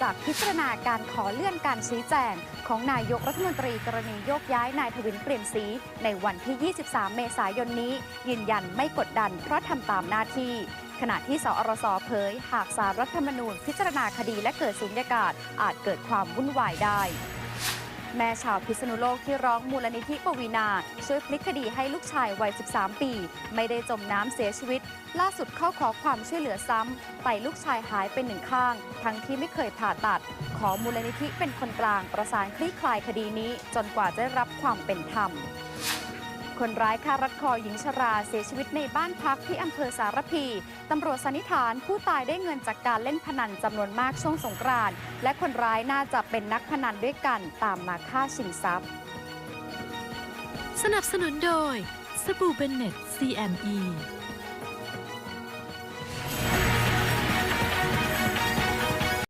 จากพิจารณาการขอเลื่อนการชี้แจง ของนายกรัฐมนตรีกรณีโยกย้ายนายทวินเปลี่ยนสี ในวันที่ 23 เมษายนนี้ ยืนยันไม่กดดันเพราะทำตามหน้าที่ขณะที่สอรสเผย หากสารรัฐธรรมนูญพิจารณาคดีและเกิดสุญญากาศอาจเกิดความวุ่นวายได้ แม่ชาวพิษณุโลกที่ร้องมูลนิธิปวีนา ช่วยพลิกคดีให้ลูกชายวัย 13 ปี ไม่ได้จมน้ำเสียชีวิต ล่าสุดเข้าขอความช่วยเหลือซ้ำไตลูกชายหายเป็นหนึ่งข้าง ทั้งที่ไม่เคยผ่าตัด ขอมูลนิธิเป็นคนกลางประสานคลี่คลายคดีนี้ จนกว่าจะได้รับความเป็นธรรม คนร้ายฆ่ารัดคอหญิงชราเสียชีวิตในบ้านพักที่อำเภอสารพี ตำรวจสันนิษฐานผู้ตายได้เงินจากการเล่นพนันจำนวนมากช่วงสงกรานต์และคนร้ายน่าจะเป็นนักพนันด้วยกันตามมาฆ่าชิงทรัพย์ สนับสนุนโดยสบู่เบนเน็ต CME